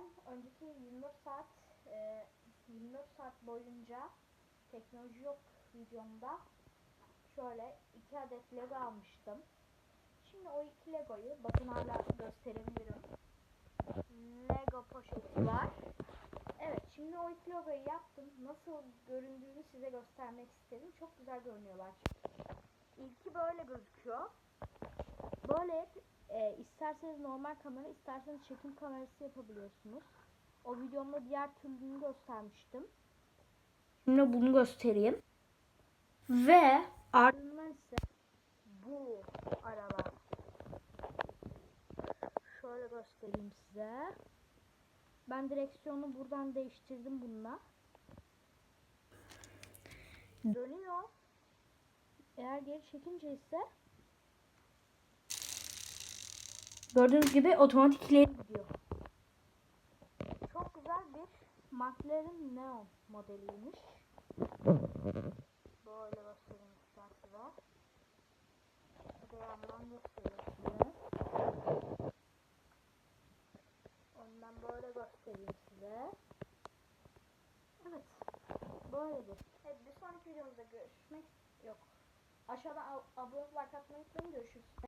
ben önceki 24 saat e, 24 saat boyunca teknoloji yok videomda şöyle iki adet Lego almıştım. Şimdi o iki Lego'yu bakın hala gösterebilirim. Lego poşeti var. Evet şimdi o iki Lego'yu yaptım. Nasıl göründüğünü size göstermek istedim. Çok güzel görünüyorlar. İlki böyle gözüküyor. İsterseniz normal kamera, isterseniz çekim kamerası yapabiliyorsunuz. O videomda diğer türlünü göstermiştim. Şimdi bunu göstereyim. Ve ardından ise bu araba. Şöyle göstereyim size. Ben direksiyonu buradan değiştirdim bununla. Dönüyor. Eğer geri çekince ise Gördüğünüz gibi otomatik gidiyor. Çok güzel bir McLaren Neon modeliymiş. Böyle göstereyim size. Bir de yandan. Ondan böyle göstereyim size. Evet. Böyledir. Evet bir sonraki videomuzda görüşmek yok. Aşağıdan ab- abone olmayı like atmayı unutmayın. Görüşürüz.